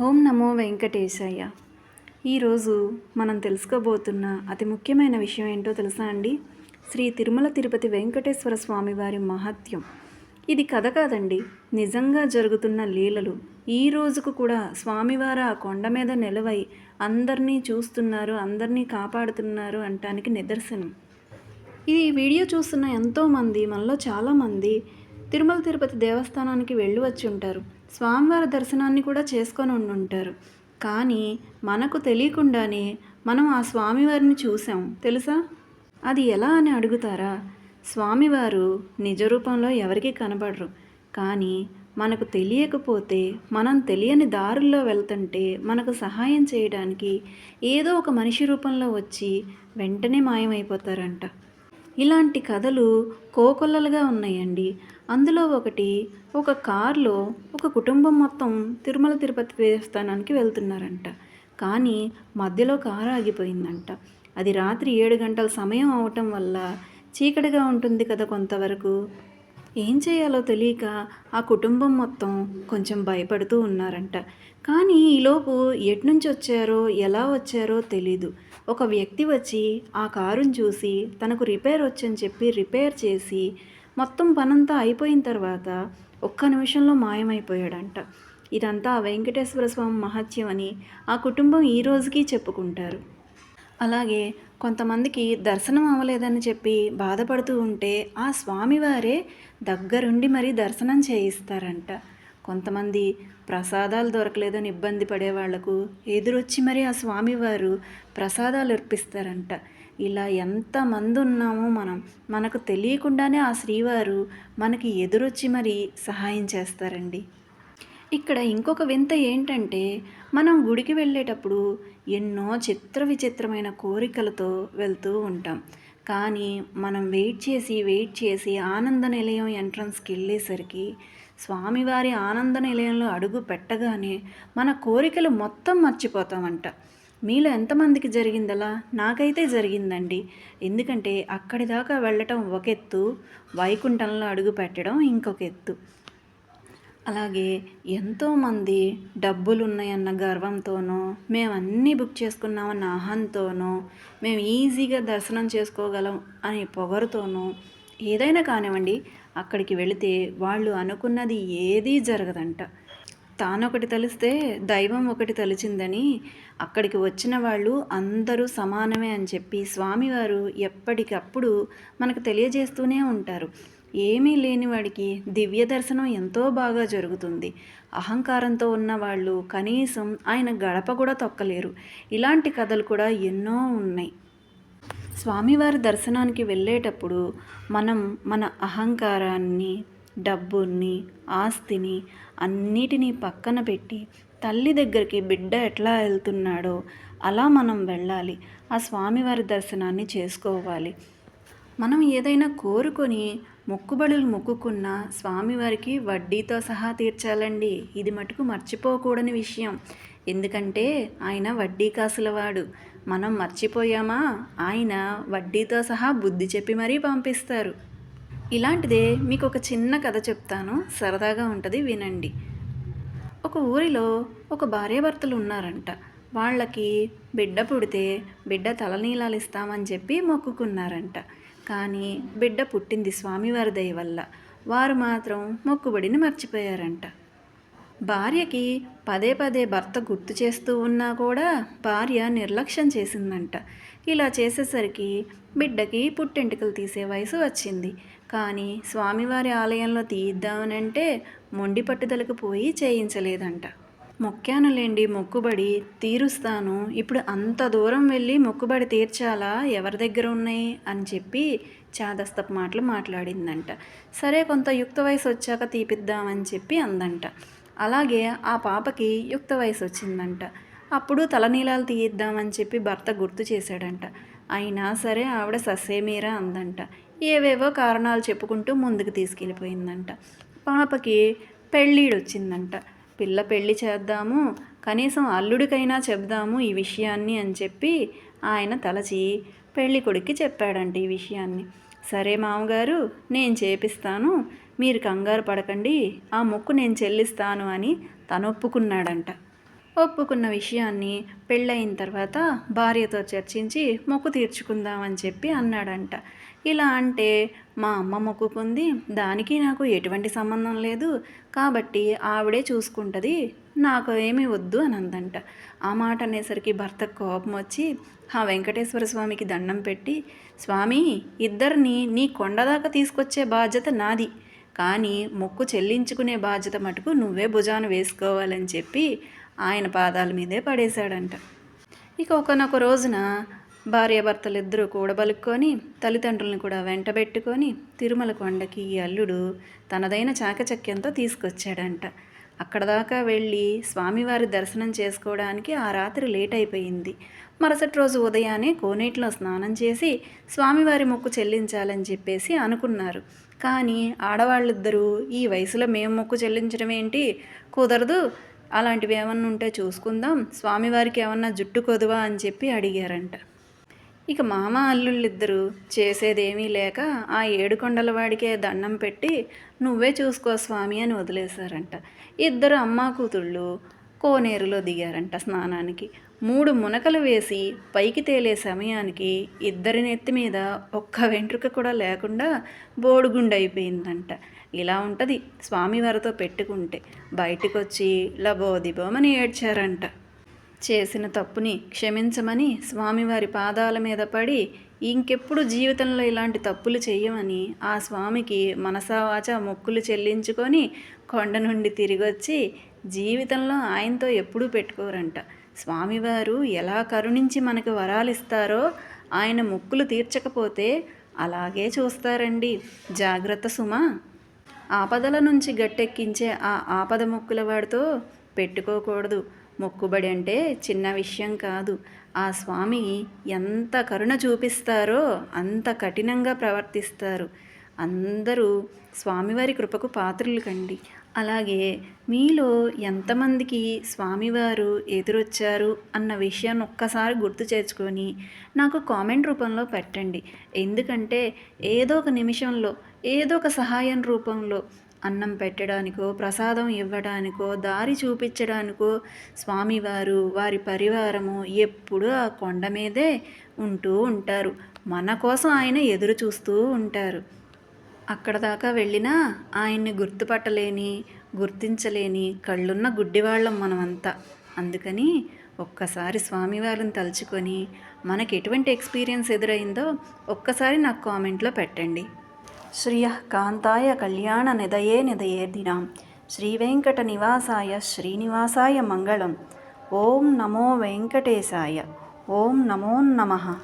ఓం నమో వెంకటేశయ్య. ఈరోజు మనం తెలుసుకోబోతున్న అతి ముఖ్యమైన విషయం ఏంటో తెలుసా అండి? శ్రీ తిరుమల తిరుపతి వెంకటేశ్వర స్వామి వారి మహత్యం. ఇది కథ కాదండి నిజంగా జరుగుతున్న లీలలు. ఈ రోజుకు కూడా స్వామివారు ఆ కొండ మీద నిలవై అందరినీ చూస్తున్నారు అందరినీ కాపాడుతున్నారు అంటానికి నిదర్శనం. ఈ వీడియో చూస్తున్న ఎంతోమంది మనలో చాలామంది తిరుమల తిరుపతి దేవస్థానానికి వెళ్ళి వచ్చి ఉంటారు. స్వామివారి దర్శనాన్ని కూడా చేసుకొని ఉండుంటారు. కానీ మనకు తెలియకుండానే మనం ఆ స్వామివారిని చూసాం. తెలుసా? అది ఎలా అని అడుగుతారా? స్వామివారు నిజ రూపంలో ఎవరికీ కనబడరు. కానీ మనకు తెలియకపోతే మనం తెలియని దారుల్లో వెళ్తుంటే మనకు సహాయం చేయడానికి ఏదో ఒక మనిషి రూపంలో వచ్చి వెంటనే మాయమైపోతారంట. ఇలాంటి కథలు కోకొల్లలుగా ఉన్నాయండి. అందులో ఒకటి ఒక కారులో ఒక కుటుంబం మొత్తం తిరుమల తిరుపతి దేవస్థానానికి వెళ్తున్నారంట. కానీ మధ్యలో కారు ఆగిపోయిందంట. అది రాత్రి ఏడు గంటల సమయం అవటం వల్ల చీకటిగా ఉంటుంది కదా కొంతవరకు. ఏం చేయాలో తెలియక ఆ కుటుంబం మొత్తం కొంచెం భయపడుతూ ఉన్నారంట. కానీ ఈలోపు ఎట్నుంచి వచ్చారో ఎలా వచ్చారో తెలీదు. ఒక వ్యక్తి వచ్చి ఆ కారుని చూసి తనకు రిపేర్ వచ్చని చెప్పి రిపేర్ చేసి మొత్తం పనంతా అయిపోయిన తర్వాత ఒక్క నిమిషంలో మాయమైపోయాడంట. ఇదంతా వెంకటేశ్వర స్వామి మహత్యం అని ఆ కుటుంబం ఈ రోజుకి చెప్పుకుంటారు. అలాగే కొంతమందికి దర్శనం అవ్వలేదని చెప్పి బాధపడుతూ ఉంటే ఆ స్వామివారే దగ్గరుండి మరీ దర్శనం చేయిస్తారంట. కొంతమంది ప్రసాదాలు దొరకలేదని ఇబ్బంది పడే వాళ్ళకు ఎదురొచ్చి మరీ ఆ స్వామివారు ప్రసాదాలు అర్పిస్తారంట. ఇలా ఎంతమంది ఉన్నామో మనం. మనకు తెలియకుండానే ఆ శ్రీవారు మనకి ఎదురొచ్చి మరి సహాయం చేస్తారండి. ఇక్కడ ఇంకొక వింత ఏంటంటే మనం గుడికి వెళ్ళేటప్పుడు ఎన్నో చిత్ర విచిత్రమైన కోరికలతో వెళ్తూ ఉంటాం. కానీ మనం వెయిట్ చేసి వెయిట్ చేసి ఆనంద నిలయం ఎంట్రన్స్కి వెళ్ళేసరికి స్వామివారి ఆనంద నిలయంలో అడుగు పెట్టగానే మన కోరికలు మొత్తం మర్చిపోతామంట. మీలో ఎంతమందికి జరిగిందలా? నాకైతే జరిగిందండి. ఎందుకంటే అక్కడి దాకా వెళ్ళటం ఒక ఎత్తు వైకుంఠంలో అడుగు పెట్టడం ఇంకొక ఎత్తు అలాగే ఎంతోమంది డబ్బులు ఉన్నాయన్న గర్వంతోనో మేము అన్నీ బుక్ చేసుకున్నామన్న అహంతోనో మేము ఈజీగా దర్శనం చేసుకోగలం అనే పొగరుతోనో ఏదైనా కానివ్వండి అక్కడికి వెళితే వాళ్ళు అనుకున్నది ఏదీ జరగదంట. తానొకటి తలిస్తే దైవం ఒకటి తలిచిందని అక్కడికి వచ్చిన వాళ్ళు అందరూ సమానమే అని చెప్పి స్వామివారు ఎప్పటికప్పుడు మనకు తెలియజేస్తూనే ఉంటారు. ఏమీ లేని వాడికి దివ్య దర్శనం ఎంతో బాగా జరుగుతుంది. అహంకారంతో ఉన్న వాళ్ళు కనీసం ఆయన గడప కూడా తొక్కలేరు. ఇలాంటి కథలు కూడా ఎన్నో ఉన్నాయి. స్వామివారి దర్శనానికి వెళ్ళేటప్పుడు మనం మన అహంకారాన్ని డబ్బుని ఆస్తిని అన్నిటినీ పక్కన పెట్టి తల్లి దగ్గరికి బిడ్డ ఎట్లా వెళ్తున్నాడో అలా మనం వెళ్ళాలి. ఆ స్వామివారి దర్శనాన్ని చేసుకోవాలి. మనం ఏదైనా కోరుకొని మొక్కుబడులు మొక్కుకున్న స్వామివారికి వడ్డీతో సహా తీర్చాలండి. ఇది మటుకు మర్చిపోకూడని విషయం. ఎందుకంటే ఆయన వడ్డీ కాసులవాడు. మనం మర్చిపోయామా? ఆయన వడ్డీతో సహా బుద్ధి చెప్పి మరీ పంపిస్తారు. ఇలాంటిదే మీకు ఒక చిన్న కథ చెప్తాను. సరదాగా ఉంటుంది వినండి. ఒక ఊరిలో ఒక భార్యాభర్తలు ఉన్నారంట. వాళ్ళకి బిడ్డ పుడితే బిడ్డ తలనీలాలు ఇస్తామని చెప్పి మొక్కుకున్నారంట. కానీ బిడ్డ పుట్టింది స్వామివారి దయ వల్ల. వారు మాత్రం మొక్కుబడిని మర్చిపోయారంట. భార్యకి పదే పదే భర్త గుర్తు చేస్తూ ఉన్నా కూడా భార్య నిర్లక్ష్యం చేసిందంట. ఇలా చేసేసరికి బిడ్డకి పుట్టెంటుకలు తీసే వయసు వచ్చింది. కానీ స్వామివారి ఆలయంలో తీయిద్దామనంటే మొండి పట్టుదలకు పోయి చేయించలేదంట. మొక్కానులేండి మొక్కుబడి తీరుస్తాను. ఇప్పుడు అంత దూరం వెళ్ళి మొక్కుబడి తీర్చాలా? ఎవరి దగ్గర ఉన్నాయి? అని చెప్పి చాదస్తపు మాటలు మాట్లాడిందంట. సరే కొంత యుక్త వయసు వచ్చాక తీపిద్దామని చెప్పి అందంట. అలాగే ఆ పాపకి యుక్త వయసు వచ్చిందంట. అప్పుడు తలనీలాలు తీయిద్దామని చెప్పి భర్త గుర్తు చేశాడంట. అయినా సరే ఆవిడ ససేమీరా అందంట. ఏవేవో కారణాలు చెప్పుకుంటూ ముందుకు తీసుకెళ్ళిపోయిందంట. పాపకి పెళ్ళీడు వచ్చిందంట పిల్ల పెళ్ళి చేద్దాము కనీసం అల్లుడికైనా చెప్దాము ఈ విషయాన్ని అని చెప్పి ఆయన తలచి పెళ్ళి కొడుక్కి చెప్పాడంట ఈ విషయాన్ని. సరే మామగారు నేను చేపిస్తాను మీరు కంగారు పడకండి ఆ మొక్కు నేను చెల్లిస్తాను అని తను ఒప్పుకున్నాడంట ఒప్పుకున్న విషయాన్ని పెళ్ళయిన తర్వాత భార్యతో చర్చించి మొక్కు తీర్చుకుందామని చెప్పి అన్నాడంట. ఇలా అంటే మా అమ్మ మొక్కుకుంది దానికి నాకు ఎటువంటి సంబంధం లేదు. కాబట్టి ఆవిడే చూసుకుంటుంది నాకు ఏమీ వద్దు అని అందంట. ఆ మాట అనేసరికి భర్త కోపం వచ్చి ఆ వెంకటేశ్వర స్వామికి దండం పెట్టి స్వామి ఇద్దరిని నీ కొండదాకా తీసుకొచ్చే బాధ్యత నాది. కానీ మొక్కు చెల్లించుకునే బాధ్యత మటుకు నువ్వే భుజాన వేసుకోవాలని చెప్పి ఆయన పాదాల మీదే పడేశాడంట. ఇక ఒకనొక రోజున భార్యాభర్తలు ఇద్దరూ కూడబలుక్కొని తల్లిదండ్రులను కూడా వెంటబెట్టుకొని తిరుమల కొండకి ఈ అల్లుడు తనదైన చాకచక్యంతో తీసుకొచ్చాడంట. అక్కడ దాకా వెళ్ళి స్వామివారి దర్శనం చేసుకోవడానికి ఆ రాత్రి లేట్ అయిపోయింది మరుసటి రోజు ఉదయాన్నే కోనేటిలో స్నానం చేసి స్వామివారి మొక్కు చెల్లించాలని చెప్పేసి అనుకున్నారు. కానీ ఆడవాళ్ళిద్దరూ ఈ వయసులో మేము మొక్కు చెల్లించడం ఏంటి కుదరదు. అలాంటివి ఏమన్నా ఉంటే చూసుకుందాం. స్వామివారికి ఏమన్నా జుట్టు కొదువా అని చెప్పి అడిగారంట. ఇక మామ అల్లుళ్ళిద్దరూ చేసేదేమీ లేక ఆ ఏడుకొండల వాడికే దండం పెట్టి నువ్వే చూసుకో స్వామి అని వదిలేశారంట. ఇద్దరు అమ్మా కూతుళ్ళు కోనేరులో దిగారంట స్నానానికి. మూడు మునకలు వేసి పైకి తేలే సమయానికి ఇద్దరి నెత్తి మీద ఒక్క వెంట్రుక కూడా లేకుండా బోడుగుండైపోయిందంట. ఇలా ఉంటుంది స్వామివారితో పెట్టుకుంటే. బయటకొచ్చి లబోదిబోమని ఏడ్చారంట. చేసిన తప్పుని క్షమించమని స్వామివారి పాదాల మీద పడి ఇంకెప్పుడు జీవితంలో ఇలాంటి తప్పులు చేయమని ఆ స్వామికి మనసావాచ మొక్కులు చెల్లించుకొని కొండ నుండి తిరిగొచ్చి జీవితంలో ఆయనతో ఎప్పుడూ పెట్టుకోరంట. స్వామివారు ఎలా కరుణించి మనకు వరాలు ఇస్తారో ఆయన మొక్కులు తీర్చకపోతే అలాగే చూస్తారండి. జాగ్రత్త సుమా. ఆపదల నుంచి గట్టెక్కించే ఆ ఆపద మొక్కుల వాడితో పెట్టుకోకూడదు. మొక్కుబడి అంటే చిన్న విషయం కాదు. ఆ స్వామి ఎంత కరుణ చూపిస్తారో అంత కఠినంగా ప్రవర్తిస్తారు. అందరూ స్వామివారి కృపకు పాత్రలు కండి. అలాగే మీలో ఎంతమందికి స్వామివారు ఎదురొచ్చారు అన్న విషయాన్ని ఒక్కసారి గుర్తు చేసుకొని నాకు కామెంట్ రూపంలో పెట్టండి. ఎందుకంటే ఏదో ఒక నిమిషంలో ఏదో ఒక సహాయం రూపంలో అన్నం పెట్టడానికో ప్రసాదం ఇవ్వడానికో దారి చూపించడానికో స్వామివారు వారి పరివారము ఎప్పుడూ ఆ కొండ మీదే ఉంటూ ఉంటారు. మన కోసం ఆయన ఎదురు చూస్తూ ఉంటారు. అక్కడ దాకా వెళ్ళినా ఆయన్ని గుర్తుపట్టలేని గుర్తించలేని కళ్ళున్న గుడ్డివాళ్ళం మనమంతా. అందుకని ఒక్కసారి స్వామివారిని తలుచుకొని మనకి ఎటువంటి ఎక్స్పీరియన్స్ ఎదురైందో ఒక్కసారి నాకు కామెంట్లో పెట్టండి. శ్రియ కాంతాయ కళ్యాణ నిదయే నిదయే దినాం. శ్రీవేంకట నివాసాయ శ్రీనివాసాయ మంగళం. ఓం నమో వెంకటేశాయ. ఓం నమో నమః.